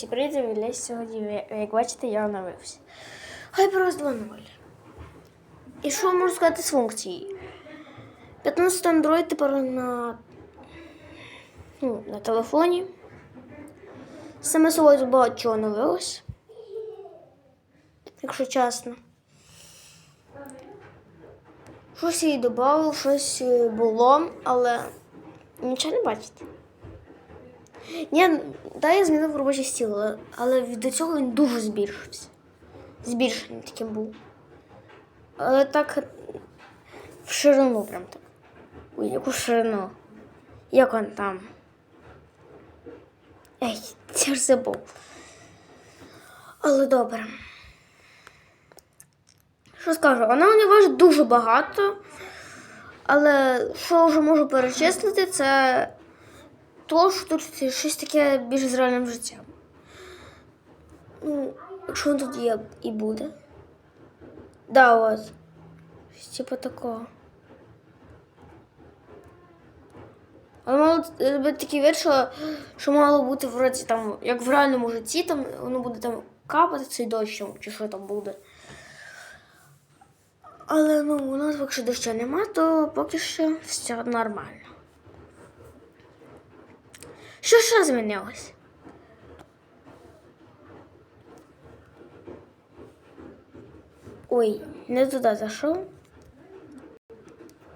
Всі Вілля. Сьогодні, як бачите, я оновився. HyperOS 2.0. І що можу сказати з функції? 15 Android тепер на, ну, на телефоні. Саме собою багато чого оновилось. Якщо чесно. Щось їй додав, щось е, було, але нічого не бачите. Ні, та я змінив робочий стіл, але- до цього він дуже збільшився. Збільшений таким був. Але так в ширину прям так. Ой, яку ширину. Як он там? Ей, я ж забув. Але добре. Що скажу, вона не важить дуже багато. Але що вже можу перечислити, це то, що тут щось таке більш з реальним життям. Ну, якщо він тут є і буде. Да, от. Типу такого. Але мало робити такий вид, що, що мало бути вроді там, як в реальному житті, там воно буде там капати цей дощ, чи що там буде. Але ну, у нас поки що дощу нема, то поки що все нормально. Що ще змінилось? Ой, не туди зайшов.